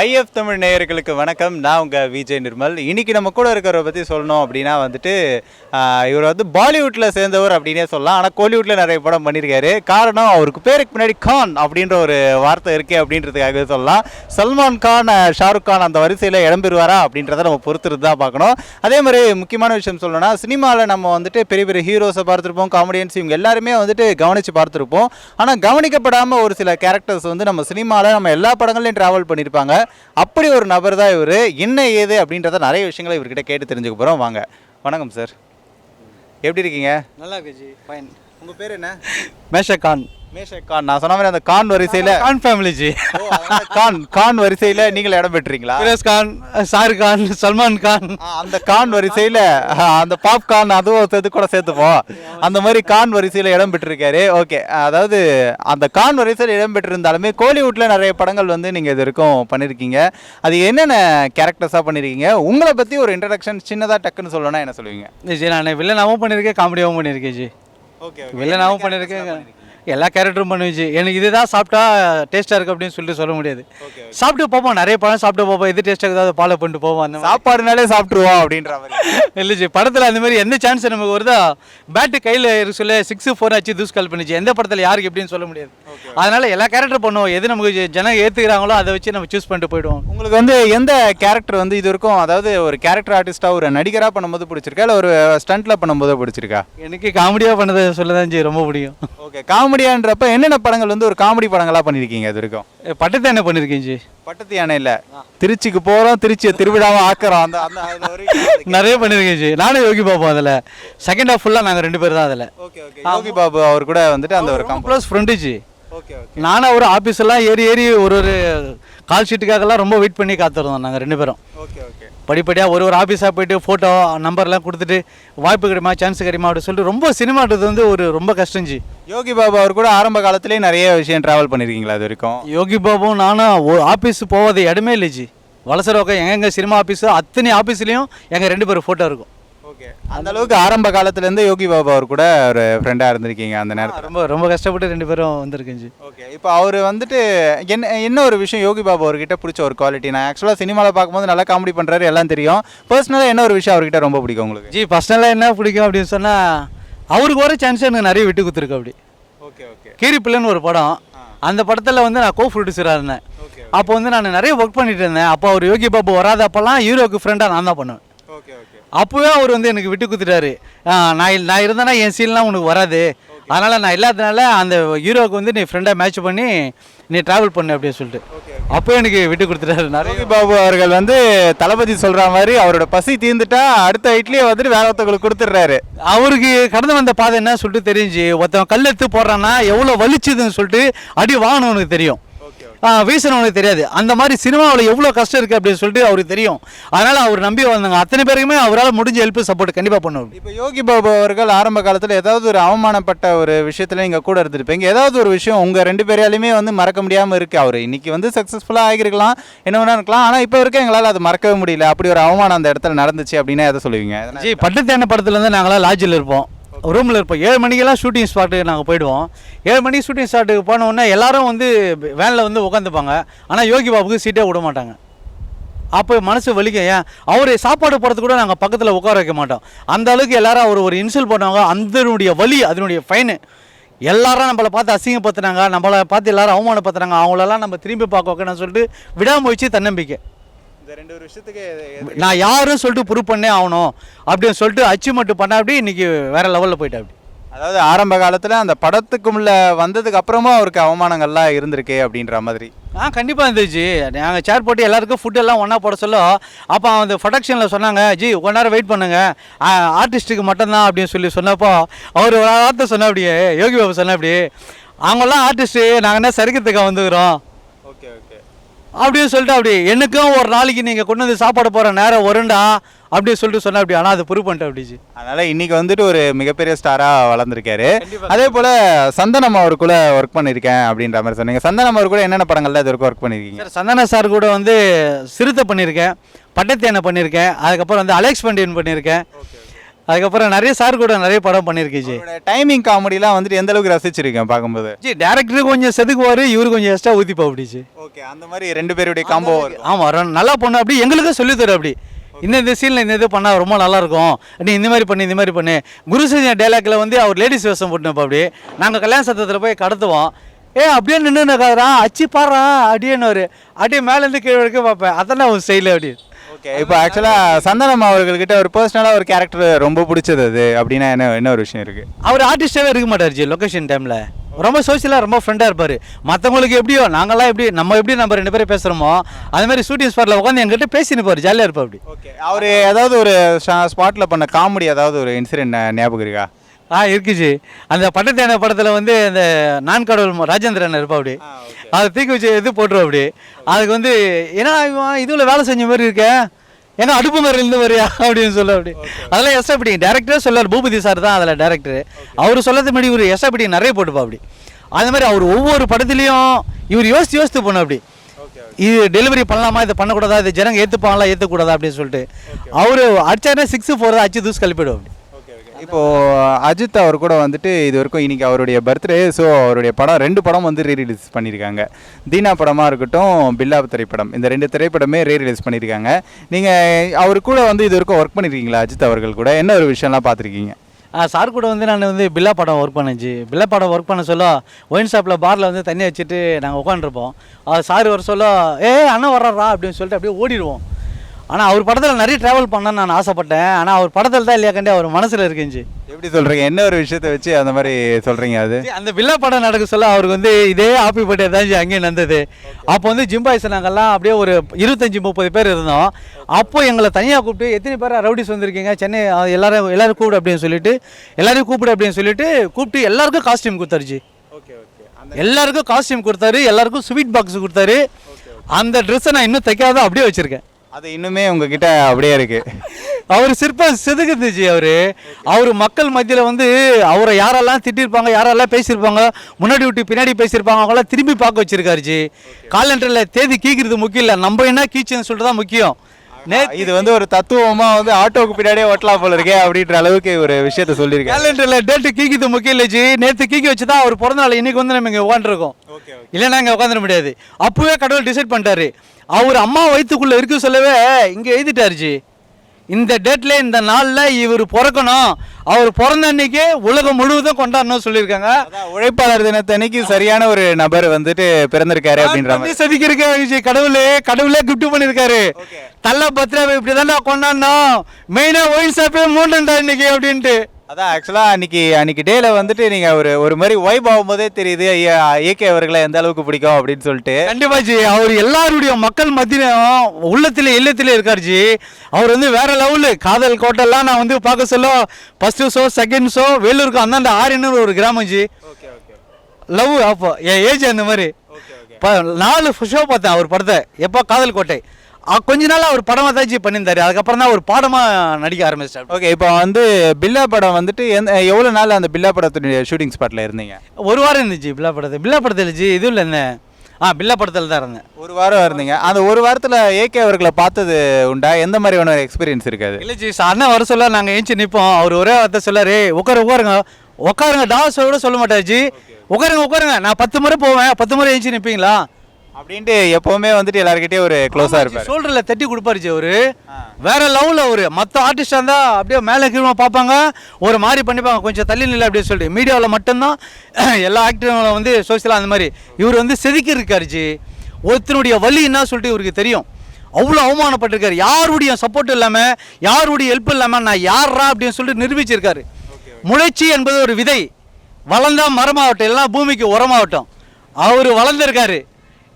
If Tamil நேயர்களுக்கு வணக்கம். நான் உங்கள் விஜய் நிர்மல். இன்னைக்கு நம்ம கூட இருக்கிறவரை பற்றி சொல்லணும் அப்படின்னா வந்துட்டு இவர் வந்து பாலிவுட்டில் சேர்ந்தவர் அப்படின்னே சொல்லலாம். ஆனால் கோலிவுட்டில் நிறைய படம் பண்ணியிருக்காரு. காரணம் அவருக்கு பேருக்கு பின்னாடி கான் அப்படின்ற ஒரு வார்த்தை இருக்கே அப்படின்றதுக்காகவே சொல்லலாம். சல்மான் கான் ஷாருக் கான் அந்த வரிசையில் இடம்பெறுவாரா அப்படின்றத நம்ம பொறுத்திருந்து தான் பார்க்கணும். அதே மாதிரி முக்கியமான விஷயம் சொல்லணும்னா சினிமாவில் நம்ம வந்துட்டு பெரிய பெரிய ஹீரோஸை பார்த்துருப்போம் காமெடியன்ஸ் இவங்க எல்லாருமே வந்துட்டு கவனித்து பார்த்துருப்போம். ஆனால் கவனிக்கப்படாமல் ஒரு சில கேரக்டர்ஸ் வந்து நம்ம சினிமாவில் நம்ம எல்லா படங்கள்லையும் ட்ராவல் பண்ணியிருப்பாங்க. அப்படி ஒரு நபர் தான் இவர். என்ன ஏது அப்படின்றத நிறைய விஷயங்களை இவர்கிட்ட கேட்டு தெரிஞ்சுக்க போகிறோம் வாங்க. வணக்கம் சார் எப்படி இருக்கீங்க? நல்லா இருக்கு ஜி. ஃபைன் உங்கள் பேர் என்ன? மேஷா கான் நான் சொன்ன மாதிரி அந்த கான் வரிசையில் கான் ஃபேமிலி ஜி. கான் கான் வரிசையில் நீங்கள் இடம் பெற்றீங்களா? ஃபிரோஸ் கான் ஷாருக் கான் சல்மான் கான். அந்த கான் வரிசையில் அந்த பாப் கான் அதுவும் சேர்த்து கூட சேர்த்துப்போம். அந்த மாதிரி கான் வரிசையில் இடம் பெற்றிருக்காரு. ஓகே அதாவது அந்த கான் வரிசையில் இடம் பெற்றிருந்தாலுமே கோலிவுட்டில் நிறைய படங்கள் வந்து நீங்கள் இது வரைக்கும் பண்ணியிருக்கீங்க அது என்னென்ன கேரக்டர்ஸாக பண்ணியிருக்கீங்க உங்களை பற்றி ஒரு இன்ட்ரடக்ஷன் சின்னதாக டக்குன்னு சொல்லணும்னா என்ன சொல்லுவீங்க? ஜி நான் வில்லனாவும் பண்ணியிருக்கேன் காமெடியாகவும் பண்ணியிருக்கேன் ஜி. ஓகே வில்லனாவும் பண்ணியிருக்கேன் எல்லா கேரக்டரும் பண்ணுவேன் ஜி எனக்கு இதுதான் சாப்பிட்டா டேஸ்ட்டாக இருக்குது அப்படின்னு சொல்லிட்டு சொல்ல முடியாது. சாப்பிட்டு பார்ப்போம் நிறைய படம் சாப்பிட்டு பார்ப்போம் எது டேஸ்ட்டாக இருக்குதோ அதை ஃபாலோ பண்ணிட்டு போவோம் அந்த சாப்பாடுனாலே சாப்பிட்ருவோம் அப்படின்ற மாதிரி. இல்லை ஜி படத்தில் அந்த மாதிரி எந்த சான்ஸ் நமக்கு வருதோ பேட்டு கையில் இருக்க சொல்ல சிக்ஸ் ஃபோர் ஆச்சு தூஸ் கால் பண்ணிச்சு. எந்த படத்தில் யாருக்கு எப்படின்னு சொல்ல முடியாது. அதனால எல்லா கேரக்டர் பண்ணுவோம். எது நமக்கு ஜனம் ஏற்றுக்கிறாங்களோ அதை வச்சு நம்ம சூஸ் பண்ணிட்டு போயிடுவோம். உங்களுக்கு வந்து எந்த கேரக்டர் வந்து இது வரைக்கும் அதாவது ஒரு கேரக்டர் ஆர்டிஸ்டாக ஒரு நடிகராக பண்ணும்போது பிடிச்சிருக்கா? இல்லை ஒரு ஸ்டண்ட்டில் பண்ணும்போது பிடிச்சிருக்கா? எனக்கு காமெடியாக பண்ணதை சொல்ல தான் ஜி ரொம்ப பிடிக்கும். ஓகே காமெடியான்றப்ப என்னென்ன படங்கள் வந்து ஒரு காமெடி படங்களாக பண்ணியிருக்கீங்க இது வரைக்கும்? பட்டத்தை என்ன பண்ணியிருக்கேன் ஜி. பட்டத்து யானை இல்லை. திருச்சிக்கு போகிறோம் திருச்சியை திருவிழாவை ஆக்குறோம். அந்த அந்த நிறைய பண்ணியிருக்கேன் ஜி. நானும் யோகி பார்ப்போம் அதில். செகண்ட் ஹாஃப் ஃபுல்லாக நாங்கள் ரெண்டு பேர் தான் அதில். Okay okay. யோகி பாபு அவர் கூட வந்துட்டு அந்த ஒரு combo close friend ji. Okay நானும் அவர் ஆஃபீஸ் எல்லாம் ஏறி ஏறி ஒரு ஒரு கால் ஷீட்டுக்காகலாம் ரொம்ப வெயிட் பண்ணி காத்திருந்தோம் நாங்கள் ரெண்டு பேரும். ஓகே ஓகே படிப்படியாக ஒரு ஒரு ஆஃபீஸாக போயிட்டு ஃபோட்டோ நம்பர்லாம் கொடுத்துட்டு வாய்ப்பு கிடைக்குமா சான்ஸ் கிடைக்குமா அப்படின்னு சொல்லிட்டு ரொம்ப சினிமான்றது வந்து ஒரு ரொம்ப கஷ்டம் ஜி. யோகி பாபு அவர் கூட ஆரம்ப காலத்திலேயே நிறைய விஷயம் ட்ராவல் பண்ணியிருக்கீங்களா இது வரைக்கும்? யோகி பாபுவும் நானும் ஒரு ஆஃபீஸ் போகாத இடமே இல்லை ஜி. வலசரோக்கம் எங்கெங்க சினிமா ஆஃபீஸோ அத்தனை ஆஃபீஸ்லேயும் எங்கள் ரெண்டு பேரும் ஃபோட்டோ இருக்கும். ஓகே. அந்த அளவுக்கு ஆரம்ப காலத்துலேருந்து யோகி பாபு அவர் கூட ஒரு ஃப்ரெண்டாக இருந்திருக்கீங்க அந்த நேரத்தில். ரொம்ப ரொம்ப கஷ்டப்பட்டு ரெண்டு பேரும் வந்திருக்கேன் ஜி. ஓகே இப்போ அவர் வந்துட்டு என்ன என்ன ஒரு விஷயம் யோகி பாபு அவர்கிட்ட பிடிச்ச ஒரு குவாலிட்டி நான் ஆக்சுவலாக சினிமாவில் பார்க்கும்போது நல்லா காமெடி பண்ணுறாரு எல்லாம் தெரியும். பர்சனலாக என்ன ஒரு விஷயம் அவர்கிட்ட ரொம்ப பிடிக்கும் உங்களுக்கு? ஜி பர்சனலாக என்ன பிடிக்கும் அப்படின்னு சொன்னால் அவருக்கு வர சான்ஸ் எனக்கு நிறைய விட்டு கொடுத்துருக்கு அப்படி. Okay okay. கீரி பிள்ளைன்னு ஒரு படம். அந்த படத்தில் வந்து நான் கோ ப்ரொடியூசராக இருந்தேன். ஓகே அப்போ வந்து நான் நிறைய ஒர்க் பண்ணிட்டு இருந்தேன். அப்போ அவர் யோகி பாபு வராதப்பெல்லாம் ஹீரோக்கு ஃப்ரெண்டாக நான் தான் பண்ணுவேன். அப்போவே அவர் வந்து எனக்கு விட்டு கொடுத்துட்டாரு. நான் நான் இருந்தேன்னா என் சீன்லாம் உனக்கு வராது. அதனால் நான் இல்லாதனால அந்த ஹீரோவுக்கு வந்து நீ ஃப்ரெண்டாக மேட்ச் பண்ணி நீ ட்ராவல் பண்ணு அப்படின்னு சொல்லிட்டு. அப்போ எனக்கு விட்டு கொடுத்துட்டாரு யோகி பாபு அவர்கள் வந்து தளபதி சொல்ற மாதிரி அவரோட பசி தீர்ந்துட்டா அடுத்த இட்லியை வந்துட்டு வேற ஒருத்தவங்களுக்கு கொடுத்துட்றாரு. அவருக்கு கடந்து வந்த பாதை என்ன சொல்லிட்டு தெரிஞ்சு ஒருத்தன் கல் எடுத்து போடுறான்னா எவ்வளோ வலிச்சுதுன்னு சொல்லிட்டு அடி வாங்கினவனுக்கு தெரியும். வீசினவனுக்கு தெரியாது. அந்த மாதிரி சினிமாவில் எவ்வளோ கஷ்டம் இருக்குது அப்படின்னு சொல்லிட்டு அவருக்கு தெரியும். அதனால் அவர் நம்பி வந்தாங்க அத்தனை பேருக்குமே அவரால் முடிஞ்ச ஹெல்ப் சப்போர்ட் கண்டிப்பாக பண்ணுவார். இப்போ யோகி பாபு அவர்கள் ஆரம்ப காலத்தில் ஏதாவது ஒரு அவமானப்பட்ட ஒரு விஷயத்துல நீங்கள் கூட இருந்திருப்பீங்க. ஏதாவது ஒரு விஷயம் உங்கள் ரெண்டு பேராலையுமே வந்து மறக்க முடியாமல் இருக்கு. அவர் இன்னைக்கு வந்து சக்ஸஸ்ஃபுல்லாக ஆகியிருக்கலாம் என்ன வேணா இருக்கலாம். ஆனால் இப்போ இருக்க எங்களால் அது மறக்கவே முடியல. அப்படி ஒரு அவமானம் அந்த இடத்துல நடந்துச்சு அப்படின்னா எதை சொல்லுவீங்க? ஜி பட்டத்தேன படத்துலேருந்து நாங்களாம் லாட்ஜில் இருப்போம். ரூமில் இருப்போம். ஏழு மணிக்கெல்லாம் ஷூட்டிங் ஸ்பாட்டுக்கு நாங்கள் போயிடுவோம். ஏழு மணிக்கு ஷூட்டிங் ஸ்பாட்டுக்கு போனோடனே எல்லாரும் வந்து வேனில் வந்து உட்காந்துப்பாங்க ஆனால் யோகி பாபுக்கு சீட்டே விட மாட்டாங்க. அப்போ மனசு வலிக்க ஏன்? அவர் சாப்பாடு போகிறது கூட நாங்கள் பக்கத்தில் உட்கார வைக்க மாட்டோம். அந்த அளவுக்கு எல்லாரும் அவர் ஒரு இன்சல்ட் பண்ணுவாங்க. அதனுடைய வலி அதனுடைய ஃபைனு எல்லாரும் நம்மளை பார்த்து அசிங்கப்படுத்துனாங்க. நம்மளை பார்த்து எல்லாரும் அவமானப்படுத்துனாங்க. அவங்களெல்லாம் நம்ம திரும்பி பார்க்க வைக்கணும்னு சொல்லிட்டு விடாமுயற்சி தன்னம்பிக்கை. இந்த ரெண்டு ஒரு விஷயத்துக்கு நான் யாரும் சொல்லிட்டு ப்ரூவ் பண்ணே ஆகணும் அப்படின்னு சொல்லிட்டு அச்சீவ்மெண்ட் பண்ண அப்படி இன்னைக்கு வேற லெவலில் போயிட்டேன் அப்படி. அதாவது ஆரம்ப காலத்தில் அந்த படத்துக்குள்ள வந்ததுக்கு அப்புறமா அவருக்கு அவமானங்கள்லாம் இருந்திருக்கு அப்படின்ற மாதிரி. ஆ கண்டிப்பாக இருந்துச்சு. நாங்கள் சேர் போட்டு எல்லாருக்கும் ஃபுட் எல்லாம் ஒன்றா போட சொல்ல அப்போ அந்த ப்ரொடக்ஷனில் சொன்னாங்க ஜி கொஞ்ச நேரம் வெயிட் பண்ணுங்க. ஆர்டிஸ்ட்டுக்கு மட்டும்தான் அப்படின்னு சொல்லி சொன்னப்போ அவர் ஒரு வார்த்தை சொன்ன அப்படியே யோகி பாபு சொன்ன அப்படி அவங்கெல்லாம் ஆர்டிஸ்ட்டு நாங்கள் என்ன சரிக்கிறதுக்காக வந்துக்கிறோம். Okay okay. அப்படின்னு சொல்லிட்டு அப்படி எனக்கும் ஒரு நாளைக்கு நீங்கள் கொண்டு வந்து சாப்பாடு போகிற நேரம் வருண்டா அப்படின்னு சொல்லிட்டு சொன்ன அப்படி. ஆனால் அது ப்ரூவ் பண்ணிட்டேன் அப்படிச்சு. அதனால இன்னைக்கு வந்துட்டு ஒரு மிகப்பெரிய ஸ்டாரா வளர்ந்துருக்காரு. அதே போல சந்தனம் அவர் கூட ஒர்க் பண்ணியிருக்கேன் அப்படின்ற மாதிரி சொன்னீங்க. சந்தனம் அவர் கூட என்னென்ன படங்கள்ல இது வரைக்கும் ஒர்க் பண்ணியிருக்கீங்க? சார் சந்தன சார் கூட வந்து சிறுத்தை பண்ணியிருக்கேன் பட்டத்தேனை பண்ணியிருக்கேன் அதுக்கப்புறம் வந்து அலெக்ஸ் பண்டியன் பண்ணியிருக்கேன். அதுக்கப்புறம் நிறைய சார் கூட நிறைய படம் பண்ணியிருக்கேன் ஜி. டைமிங் காமெடிலாம் வந்துட்டு எந்த அளவுக்கு ரசிச்சிருக்கேன் பார்க்கும்போது? ஜி டேரக்டர் கொஞ்சம் செதுக்குவார் இவரு கொஞ்சம் எக்ஸ்ட்ரா ஊற்றிப்பா அப்படி ஜி. ஓகே அந்த மாதிரி ரெண்டு பேருடைய காம்போ ஆமாம் நல்லா பண்ண அப்படி எங்களுக்கும் சொல்லித் தரும் அப்படி. இந்த இந்த சீனில் இந்த இது பண்ணால் ரொம்ப நல்லா இருக்கும் நீ இந்த மாதிரி பண்ணு இந்த மாதிரி பண்ணு. குரு செஞ்ச டைலாக்ல வந்து அவர் லேடிஸ் வேஷம் போட்டுனப்ப அப்படி நாங்கள் கல்யாண சத்தத்தில் போய் கடத்துவோம். ஏ அப்படியே நின்று காதுறான் அச்சு பாடுறா அப்படியேன்னு ஒரு அப்படியே மேலேருந்து கீழே வரைக்கும் பார்ப்பேன். அதான் அவன் ஸ்டைல் அப்படி. ஓகே இப்போ ஆக்சுவலாக சந்தனம் அவர்கள்கிட்ட ஒரு பர்சனலாக ஒரு கேரக்டர் ரொம்ப பிடிச்சது அது அப்படின்னா என்ன என்ன ஒரு விஷயம் இருக்குது அவர் ஆர்டிஸ்டாகவே இருக்க மாட்டார் ஜி லொக்கேஷன் டைமில் ரொம்ப சோஷியலாக ரொம்ப ஃப்ரெண்டாக இருப்பார். மற்றவங்களுக்கு எப்படியோ நாங்களாம் எப்படி நம்ம எப்படி நம்ம ரெண்டு பேரும் பேசுகிறோமோ அது மாதிரி ஷூட்டிங் ஸ்பாட்டில் உட்காந்து எங்கிட்ட பேசின்னு போவார் ஜாலியாக இருப்பார் அப்படி. ஓகே அவர் ஏதாவது ஒரு ஸ்பாட்டில் பண்ண காமெடி ஏதாவது ஒரு இன்சிடென்ட் ஞாபகம் இருக்கா? ஆ இருக்குச்சு அந்த பட்டத்தேன படத்தில் வந்து அந்த நான் கடவுள் ராஜேந்திரன் இருப்பா அப்படி. அதை தூக்கி வச்சு இது போட்டுருவோம் அப்படி. அதுக்கு வந்து ஏன்னா இவன் இதுல வேலை செஞ்ச மாதிரி இருக்க? ஏன்னா அடுப்பு மாதிரி இருந்து வரியா? அப்படின்னு சொல்ல அப்படி. அதெல்லாம் எஸ் அப்படி டேரக்டரே சொல்லார் பூபதி சார் தான் அதில் டேரக்டர் அவர் சொல்லது முன்னாடி ஒரு எஸ் அப்படி நிறைய போட்டுப்பா அப்படி. அது மாதிரி அவர் ஒவ்வொரு படத்துலையும் இவர் யோசித்து யோசித்து போன அப்படி. இது டெலிவரி பண்ணலாமா? இது பண்ணக்கூடாதா? இது ஜனங்க ஏற்றுப்பாங்களா ஏற்றக்கூடாதா அப்படின்னு சொல்லிட்டு. அவர் அடிச்சாருன்னா சிக்ஸ் ஃபோர் அச்சு தூசு கழிப்பிடும் அப்படி. இப்போது அஜித் அவர் கூட வந்துட்டு இது வரைக்கும் இன்னைக்கு அவருடைய பர்த்டே ஸோ அவருடைய படம் ரெண்டு படம் வந்து ரீ ரிலீஸ் பண்ணியிருக்காங்க தீனா படமாக இருக்கட்டும் பில்லா திரைப்படம் இந்த ரெண்டு திரைப்படமே ரீ ரிலீஸ் பண்ணியிருக்காங்க நீங்கள் அவர் கூட வந்து இது வரைக்கும் ஒர்க் பண்ணியிருக்கீங்களா அஜித் அவர்கள் கூட? என்ன ஒரு விஷயம்லாம் பார்த்துருக்கீங்க? சார் கூட வந்து நான் வந்து பில்லா படம் ஒர்க் பண்ணிச்சு. பில்லா படம் ஒர்க் பண்ண சொல்ல ஒயின் ஷாப்பில் பாரில் வந்து தண்ணி வச்சுட்டு நாங்கள் உட்காந்துருப்போம் சார் வர சொல்ல ஏ அண்ணன் வர்றாரா அப்படின்னு சொல்லிட்டு அப்படியே ஓடிடுவோம். ஆனால் அவர் படத்தில் நிறைய ட்ராவல் பண்ணணும்னு நான் ஆசைப்பட்டேன். ஆனால் அவர் படத்தில் தான் இல்லையா கண்டி அவர் மனசில் இருக்குஞ்சி. எப்படி சொல்கிறீங்க என்ன ஒரு விஷயத்தை வச்சு அந்த மாதிரி சொல்கிறீங்க அது? அந்த பில்லா படம் நடக்க சொல்ல அவருக்கு வந்து இதே ஆப்பி பட்டே தான் அங்கேயே நடந்தது. அப்போ வந்து ஜிம்பாய்ஸ் நாங்கள்லாம் அப்படியே ஒரு இருபத்தஞ்சி முப்பது பேர் இருந்தோம். அப்போ எங்களை தனியாக கூப்பிட்டு எத்தனை பேர் ரவுடிஸ் வந்திருக்கீங்க? சென்னை எல்லாரும் எல்லாரும் கூப்பிடு அப்படின்னு சொல்லிட்டு எல்லாரையும் கூப்பிடு அப்படின்னு சொல்லிட்டு கூப்பிட்டு எல்லாருக்கும் காஸ்டியூம் கொடுத்தாருச்சு ஓகே ஓகே. எல்லாருக்கும் காஸ்டியூம் கொடுத்தாரு எல்லாருக்கும் ஸ்வீட் பாக்ஸ் கொடுத்தாரு. அந்த ட்ரெஸ்ஸை நான் இன்னும் தைக்காத அப்படியே வச்சிருக்கேன். அது இன்னுமே உங்ககிட்ட அப்படியே இருக்கு. அவர் சிற்பம் செதுக்குந்துச்சு அவரு. அவர் மக்கள் மத்தியில் வந்து அவரை யாரெல்லாம் திட்டிருப்பாங்க யாரெல்லாம் பேசியிருப்பாங்க முன்னாடி விட்டு பின்னாடி பேசியிருப்பாங்க அவங்களாம் திரும்பி பார்க்க வச்சிருக்காரு ஜி காலண்டரில் தேதி கீக்கிறது முக்கியம் இல்லை நம்ம என்ன கீச்சுன்னு சொல்லிட்டு தான் முக்கியம். இது வந்து ஒரு தத்துவமா வந்து ஆட்டோக்கு பின்னாடியே ஒட்டலாம் போல இருக்கே அப்படின்ற அளவுக்கு ஒரு விஷயத்த சொல்லியிருக்காரு. கேலண்டரில் டேட்டு கீக்கிறது முக்கியம் இல்லை ஜி. நேற்று கீக்கி வச்சு தான் அவர் பிறந்த நாள் இன்னைக்கு வந்து நம்ம இங்கே உட்காந்துருக்கோம் இல்லைன்னா இங்கே உட்காந்துட முடியாது. அப்பவே கடவுள் டிசைட் பண்ணிட்டாரு. அவர் அம்மா வயிற்றுக்குள்ளே இருக்க சொல்லவே இங்கே எழுதிட்டாரு ஜி. இந்த டேட்ல இந்த நாளில் இவர் பிறக்கணும். அவர் பிறந்த அன்னைக்கு உலகம் முழுவதும் கொண்டாடணும் சொல்லியிருக்காங்க. உழைப்பாளர் தினத்தன்னைக்கு சரியான ஒரு நபர் வந்துட்டு பிறந்திருக்காரு அப்படின்ற மாதிரி. ஜி கடவுளே கடவுளே கிஃப்ட் பண்ணியிருக்காரு. தள்ள பத்திரம் இப்படி தானே கொண்டாடணும் மெயினாக ஒயின் ஷாப்பே மூண்டா இன்னைக்கு அப்படின்ட்டு. அதான் ஆக்சுவலா அன்னைக்கு அன்னைக்கு டேல வந்துட்டு நீங்க ஒரு ஒரு மாதிரி வைப் ஆகும்போதே தெரியுது ஏகே அவர்களை எந்த அளவுக்கு பிடிக்கும் அப்படின்னு சொல்லிட்டு. கண்டிப்பா ஜி. அவர் எல்லாருடைய மக்கள் மத்தியிலும் உள்ளத்துல இல்லத்துல இருக்காரு ஜி. அவர் வந்து வேற லெவலு காதல் கோட்டெல்லாம் நான் வந்து பார்க்க சொல்ல ஃபர்ஸ்ட் ஷோ செகண்ட் ஷோ வேலூருக்கு அந்தாண்ட ஆரியன்னு ஒரு கிராமம் ஜி. லவ் அப்போ என் ஏஜ் அந்த மாதிரி. நாலு ஷோ பார்த்தேன் அவர் படத்தை. எப்போ? காதல் கோட்டை. கொஞ்ச நாள் அவர் படமாக தான் பண்ணியிருந்தாரு. அதுக்கப்புறம் தான் அவர் பாடமாக நடிக்க ஆரம்பிச்சிட்டார். ஓகே இப்போ வந்து பில்லா படம் வந்துட்டு எந்த எவ்வளோ நாள் அந்த பில்லா படத்துடைய ஷூட்டிங் ஸ்பாட்டில் இருந்தீங்க? ஒரு வாரம் இருந்துச்சு பில்லா படத்தை. பில்லா படத்தில் இதுவும் இல்லை இருந்தேன் ஆ பில்லா படத்தில் தான் இருந்தேன். ஒரு வாரம் இருந்தீங்க. அந்த ஒரு வாரத்தில் ஏகே அவர்களை பார்த்தது உண்டா? எந்த மாதிரியான ஒரு எக்ஸ்பீரியன்ஸ் இருக்காது? இல்லை ஜி அண்ணன் வர சொல்ல நாங்கள் ஏஞ்சி நிற்போம் அவர் ஒரே வார்த்தை சொல்லாரு உட்காரு உட்காருங்க. உட்காருங்க டாஸ் கூட சொல்ல மாட்டார் ஜி. உட்காருங்க உட்காருங்க. நான் பத்து முறை போவேன். பத்து முறை ஏஞ்சி நிற்பீங்களா அப்படின்ட்டு எப்போவுமே வந்துட்டு எல்லாருக்கிட்டே ஒரு க்ளோஸாக இருப்பார். ஷோல்டரில் தட்டி கொடுப்பாரு ஜி அவரு. வேற லெவலில் அவரு. மற்ற ஆர்டிஸ்டாக இருந்தால் அப்படியே மேலே கீழே பார்ப்பாங்க. ஒரு மாதிரி பண்ணிப்பாங்க. கொஞ்சம் தள்ளி நிலை அப்படின்னு சொல்லிட்டு. மீடியாவில் மட்டும்தான் எல்லா ஆக்டர்களும் வந்து சோசியலாக அந்த மாதிரி. இவர் வந்து செதுக்கி இருக்காரு ஜி. ஒருத்தனுடைய வலி என்ன சொல்லிட்டு இவருக்கு தெரியும். அவ்வளோ அவமானப்பட்டிருக்காரு. யாருடைய சப்போர்ட் இல்லாமல் யாருடைய ஹெல்ப் இல்லாமல் நான் யாரா அப்படின்னு சொல்லிட்டு நிரூபிச்சிருக்காரு. முளைச்சி என்பது ஒரு விதை. வளர்ந்தா மரமாகட்டும் எல்லாம் பூமிக்கு உரமாகட்டும். அவர் வளர்ந்துருக்காரு.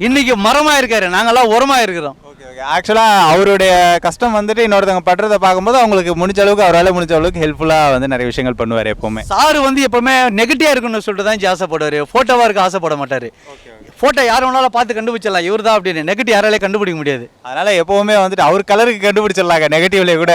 இன்னைக்கு மரமாக இருக்காரு. நாங்கெல்லாம் உரமாக இருக்கிறோம். ஓகே ஓகே ஆக்சுவலாக அவருடைய கஷ்டம் வந்துட்டு இன்னொருத்தவங்க படுறதை பார்க்கும்போது அவங்களுக்கு முடிஞ்ச அளவுக்கு அவரால் முடிஞ்ச அளவுக்கு ஹெல்ப்ஃபுல்லாக வந்து நிறைய விஷயங்கள் பண்ணுவார் எப்போவுமே. சார் வந்து எப்பவுமே நெகட்டிவா இருக்கணும்னு சொல்லிட்டு தான் ஆசைப்படுவாரு. போட்டோவா இருக்க ஆசைப்பட மாட்டாரு. ஃபோட்டோ யார் வேணாலும் பார்த்து கண்டுபிடிச்சிடலாம். இவர் தான் அப்படின்னு. நெகட்டிவ் யாராலே கண்டுபிடிக்க முடியாது. அதனால எப்பவுமே வந்துட்டு அவர் கலருக்கு கண்டுபிடிச்சிடலாங்க. நெகட்டிவ்ல கூட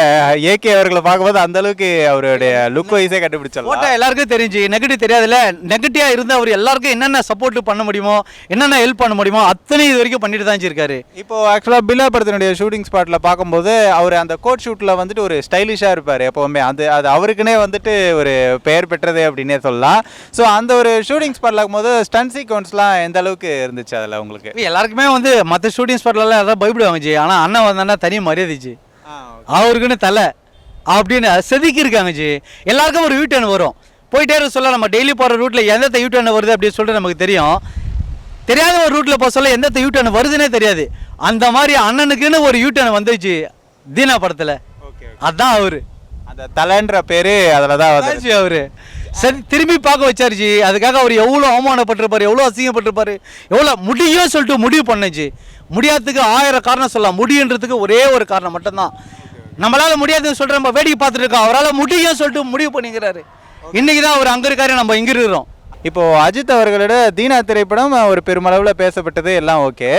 ஏகே அவர்களை பார்க்கும்போது அந்த அளவுக்கு அவருடைய லுக் வைஸே ஃபோட்டோ கண்டுபிடிச்சிடலாம் எல்லாருக்கும் தெரிஞ்சு. நெகட்டிவ் தெரியாதுல்ல. நெகட்டிவாக இருந்து அவர் எல்லாருக்கும் என்னென்ன சப்போர்ட் பண்ண முடியுமோ என்னென்ன ஹெல்ப் பண்ண முடியுமோ அத்தனை இது வரைக்கும் பண்ணிட்டு தான் இருக்காரு இப்போ ஆக்சுவலாக பில்லா படத்தினுடைய ஷூட்டிங் ஸ்பாட்ல பார்க்கும்போது அவர் அந்த கோட் ஷூட்டில் வந்துட்டு ஒரு ஸ்டைலிஷாக இருப்பார் எப்போவுமே. அது அது அவருக்குனே வந்துட்டு ஒரு பெயர் பெற்றது அப்படின்னே சொல்லலாம். ஸோ அந்த ஒரு ஷூட்டிங் ஸ்பாட்ல இருக்கும்போது ஸ்டன் சீக்வன்ஸ்லாம் எந்த அளவுக்கு இருந்துச்சு அதில் உங்களுக்கு. எல்லாருக்குமே வந்து மற்ற ஷூட்டிங் ஸ்பாட்லலாம் யாராவது பயப்படுவாங்க ஜி ஆனால் அண்ணன் வந்தான்னா தனி மரியாதை ஜி அவருக்குன்னு தலை. அப்படின்னு செதுக்கி இருக்காங்க ஜி எல்லாருக்கும் ஒரு யூட்டர்ன் வரும். போயிட்டே இருக்க சொல்ல நம்ம டெய்லி போகிற ரூட்டில் எந்த யூட்டர்ன் வருது அப்படின்னு சொல்லிட்டு நமக்கு தெரியும். தெரியாத ஒரு ரூட்டில் போக சொல்ல எந்த யூட்டர்ன் வருதுன்னே தெரியாது. அந்த மாதிரி அண்ணனுக்குன்னு ஒரு யூட்டர்ன் வந்துச்சு தீனா படத்தில். ஓகே அதான் அவரு. அந்த தலைன்ற பேரு அதில் தான் வந்து அதாச்சு அவரு. சரி திரும்பி பார்க்க வச்சாருச்சு அதுக்காக அவர் எவ்வளோ அவமானப்பட்டிருப்பாரு எவ்வளோ அசிங்கப்பட்டிருப்பாரு. எவ்வளோ முடியும் சொல்லிட்டு முடிவு பண்ணுச்சு முடியாததுக்கு ஆயிரம் காரணம் சொல்லலாம். முடியுன்றதுக்கு ஒரே ஒரு காரணம் மட்டும்தான். நம்மளால முடியாதுன்னு சொல்ற நம்ம வேடிக்கை பார்த்துட்டு இருக்கோம். அவரால் முடியும் சொல்லிட்டு முடிவு பண்ணிக்கிறாரு. இன்னைக்கு தான் அவர் அங்கே இருக்காரு நம்ம இங்கே இருக்கிறோம். இப்போ அஜித் அவர்களோட தீனா திரைப்படம் ஒரு பெருமளவில் பேசப்பட்டது எல்லாம் ஓகே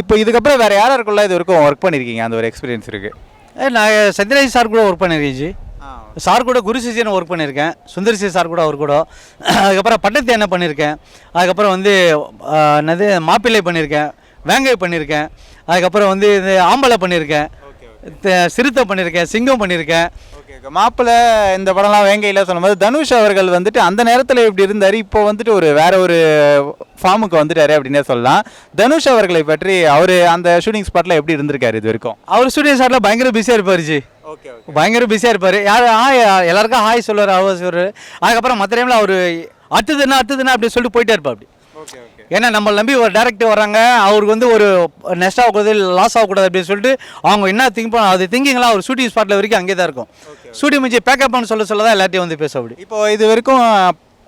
இப்போ இதுக்கப்புறம் வேற யார் யாருக்குள்ள இது வரைக்கும் ஒர்க் பண்ணியிருக்கீங்க அந்த ஒரு எக்ஸ்பீரியன்ஸ் இருக்கு. ஏ, நான் சத்யராஜ் சார் கூட ஒர்க் பண்ணியிருக்கேன் ஜி. சார் கூட குரு சிசியன் ஒர்க் பண்ணியிருக்கேன். சுந்தர் சி சார் கூட அவர் கூட. அதுக்கப்புறம் பட்டத்து என்ன பண்ணியிருக்கேன். அதுக்கப்புப்புறம் வந்து என்னது மாப்பிள்ளை பண்ணியிருக்கேன். வேங்கை பண்ணியிருக்கேன். அதுக்கப்புறம் வந்து இது ஆம்பளை பண்ணியிருக்கேன். சிறுத்தை பண்ணியிருக்கேன் சிங்கம் பண்ணியிருக்கேன். மாப்பிள்ளை இந்த படம்லாம் வேங்கையில் சொல்லும்போது தனுஷ் அவர்கள் வந்துட்டு அந்த நேரத்தில் இப்படி இருந்தார்? இப்போ வந்துட்டு ஒரு வேற ஒரு ஃபார்முக்கு வந்துட்டாரு அப்படின்னே சொல்லலாம். தனுஷ் அவர்களை பற்றி அவர் அந்த ஷூட்டிங் ஸ்பாட்டில் எப்படி இருந்திருக்காரு இது வரைக்கும்? அவர் ஸ்டூடியோ சாரில் பயங்கர பிஸியாக இருப்பார் ஜி. ஓகே பயங்கர பிஸியாக இருப்பார். யார்? ஹாய் எல்லாருக்கும் ஹாய் சொல்லுவார் அவர் சொல்லுவார். அதுக்கப்புறம் மற்ற டைமில் அவர் அடுத்ததுன்னா அடுத்ததுன்னா அப்படி சொல்லிட்டு போயிட்டே இருப்பார் அப்படி. ஓகே ஓகே ஏன்னா நம்ம நம்பி ஒரு டேரக்டர் வராங்க அவருக்கு வந்து ஒரு நெஸ்ட் ஆகக்கூடாது லாஸ் ஆகக்கூடாது அப்படின்னு சொல்லிட்டு அவங்க என்ன திங்க் பண்ண அது திங்கிங்லாம் அவர் ஷூட்டிங் ஸ்பாட்டில் வரைக்கும் அங்கே தான் இருக்கும் ஷூட்டிங் முடிஞ்சு பேக்கப் பண்ண சொல்ல சொல்ல தான் எல்லாத்தையும் வந்து பேச அப்படி. இப்போ இது வரைக்கும்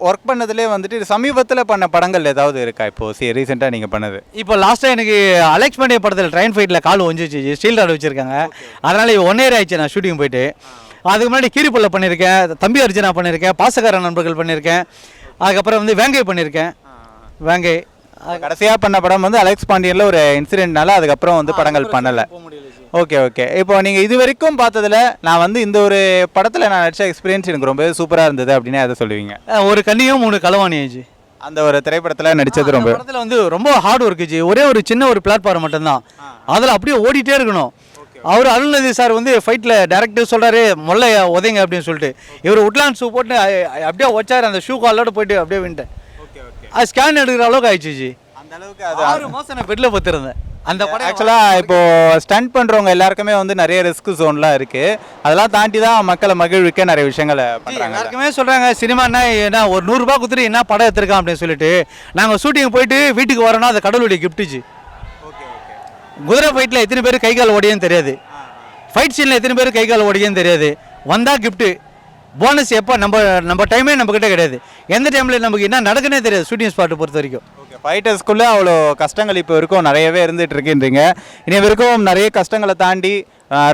ஒர்க் பண்ணதுலேயே வந்துட்டு சமீபத்தில் பண்ண படங்கள் ஏதாவது இருக்கா? இப்போ சி ரீசெண்டாக நீங்கள் பண்ணது. இப்போ லாஸ்ட்டாக எனக்கு அலெக்ஸ் பாண்டிய படத்தில் ட்ரெயின் ஃபைட்டில் கால் ஒஞ்சிச்சு ஸ்டீல் ராட் வச்சுருக்காங்க. அதனால் ஒன் இயர் ஆயிடுச்சு நான் ஷூட்டிங் போயிட்டு. அதுக்கு முன்னாடி கீரிப்புள்ள பண்ணியிருக்கேன். தம்பி அர்ஜுனா பண்ணியிருக்கேன். பாசக்கார நண்பர்கள் பண்ணியிருக்கேன். அதுக்கப்புறம் வந்து வேங்கை பண்ணியிருக்கேன். வேங்கை கடைசியாக பண்ண படம் வந்து அலெக்ஸ் பாண்டியனில் ஒரு இன்சிடென்ட்னால அதுக்கப்புறம் வந்து படங்கள் பண்ணலை. ஓகே ஓகே இப்போ நீங்கள் இது வரைக்கும் பார்த்ததுல நான் வந்து இந்த ஒரு படத்தில் நான் நடிச்ச எக்ஸ்பீரியன்ஸ் எனக்கு ரொம்பவே சூப்பராக இருந்தது அப்படின்னு அதை சொல்லுவீங்க. ஒரு கண்ணியும் மூணு களவாணியாச்சு அந்த ஒரு திரைப்படத்தில் நடித்தது ரொம்ப. படத்தில் வந்து ரொம்ப ஹார்ட் ஒர்க் ஜி ஒரே ஒரு சின்ன ஒரு பிளாட்ஃபார்ம் மட்டும்தான். அதில் அப்படியே ஓடிட்டே இருக்கணும். அவர் அருள்நதி சார் வந்து ஃபைட்டில் டேரக்டர் சொல்கிறாரு முல்லை உதைங்க அப்படின்னு சொல்லிட்டு. இவர் உட்லாண்ட் ஷூ போட்டு அப்படியே வச்சார் அந்த ஷூ காலோட போயிட்டு அப்படியே வின்ட்டேன் அது ஸ்கேன் எடுக்கிற அளவுக்கு ஆயிடுச்சு ஜி அந்த அளவுக்கு ஆறு மாதம் நான் பெட்டில் பத்திருந்தேன் அந்த படம் ஆக்சுவலாக இப்போ ஸ்டண்ட் பண்ணுறவங்க எல்லாருக்குமே வந்து நிறைய ரிஸ்க் ஜோன்லாம் இருக்குது அதெல்லாம் தாண்டி தான் மக்களை மகிழ்விக்க நிறைய விஷயங்களை பண்ணுறாங்க எல்லாருக்குமே சொல்கிறாங்க சினிமானா என்ன ஒரு நூறுரூபா கொடுத்துட்டு என்ன படம் எடுத்திருக்கான்? அப்படின்னு சொல்லிட்டு. நாங்கள் ஷூட்டிங் போயிட்டு வீட்டுக்கு வரோன்னா அது கடவுளுடைய கிஃப்ட்டுச்சு குதிரை ஃபைட்டில் எத்தனை பேர் கை கால் ஓடியன்னு தெரியாது. ஃபைட் சீனில் எத்தனை பேர் கை கால் ஓடியன்னு தெரியாது. வந்தால் கிஃப்ட்டு போனஸ் எப்போ? நம்ம நம்ம டைமே நம்மக்கிட்ட கிடையாது. எந்த டைமில் நமக்கு என்ன நடக்குன்னே தெரியாது ஷூட்டிங் ஸ்பாட்டை பொறுத்த வரைக்கும். ஃபைட்டர்ஸ்க்குள்ளே அவ்வளோ கஷ்டங்கள் இப்போ வரைக்கும் நிறையவே இருந்துட்டு இருக்குன்றீங்க. இனி வரைக்கும் நிறைய கஷ்டங்களை தாண்டி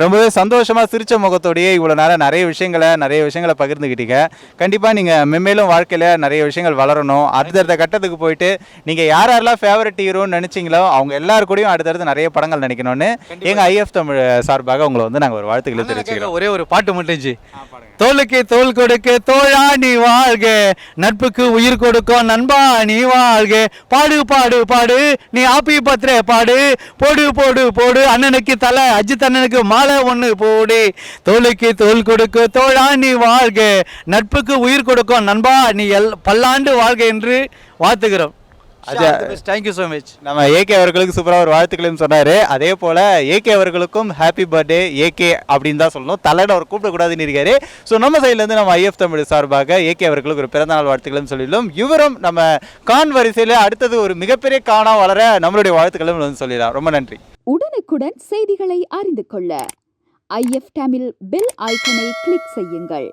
ரொம்பவே சந்தோஷமாக சிரிச்ச முகத்தோடையே இவ்வளோ நேரம் நிறைய விஷயங்களை நிறைய விஷயங்களை பகிர்ந்துக்கிட்டீங்க. கண்டிப்பாக நீங்கள் மென்மேலும் வாழ்க்கையில் நிறைய விஷயங்கள் வளரணும். அடுத்தடுத்த கட்டத்துக்கு போயிட்டு நீங்கள் யார் யாரெல்லாம் ஃபேவரட் ஹீரோன்னு நினச்சிங்களோ அவங்க எல்லாரு கூடயும் அடுத்தடுத்து நிறைய படங்கள் நினைக்கணும்னு எங்கள் ஐஎஃப் தமிழ் சார்பாக உங்களை வந்து நாங்கள் ஒரு வாழ்த்துக்களை தெரிவிச்சுக்கிறோம். ஒரே ஒரு பாட்டு மட்டும் தோலுக்கு தோளுக்கு தோல் கொடுக்க தோழா நீ வாழ்க. நட்புக்கு உயிர் கொடுக்கும் நண்பா நீ வாழ்க. பாடு பாடு பாடு. நீ ஆப்பி பத்திர பாடு. போடு போடு போடு. அண்ணனுக்கு தலை அஜித் அண்ணனுக்கு மாலை ஒன்று போடு. தோளுக்கு தோல் கொடுக்க தோழா நீ வாழ்க. நட்புக்கு உயிர் கொடுக்கும் நண்பா நீ எல் பல்லாண்டு வாழ்க என்று வாழ்த்துகிறோம். தேங்க்யூ ஸோ மச் நம்ம ஏகே அவர்களுக்கு சூப்பராக ஒரு வாழ்த்துக்களையும் சொன்னார். அதே போல் ஏகே அவர்களுக்கும் ஹாப்பி பர்த்டே ஏகே அப்படின்னு தான் சொல்லணும். தலையில அவர் கூப்பிடக்கூடாதுன்னு இருக்காரு. ஸோ நம்ம சைட்லேருந்து நம்ம ஐஎஃப் தமிழ் சார்பாக ஏகே அவர்களுக்கு ஒரு பிறந்தநாள் வாழ்த்துக்களும் சொல்லிடலாம். இவரும் நம்ம கான் வரிசையில் அடுத்தது ஒரு மிகப்பெரிய காணா வளர நம்மளுடைய வாழ்த்துக்களும் வந்து சொல்லிடலாம். ரொம்ப நன்றி. உடனுக்குடன் செய்திகளை அறிந்து கொள்ள ஐஎஃப் தமிழ் பெல் ஐக்கனை கிளிக் செய்யுங்கள்.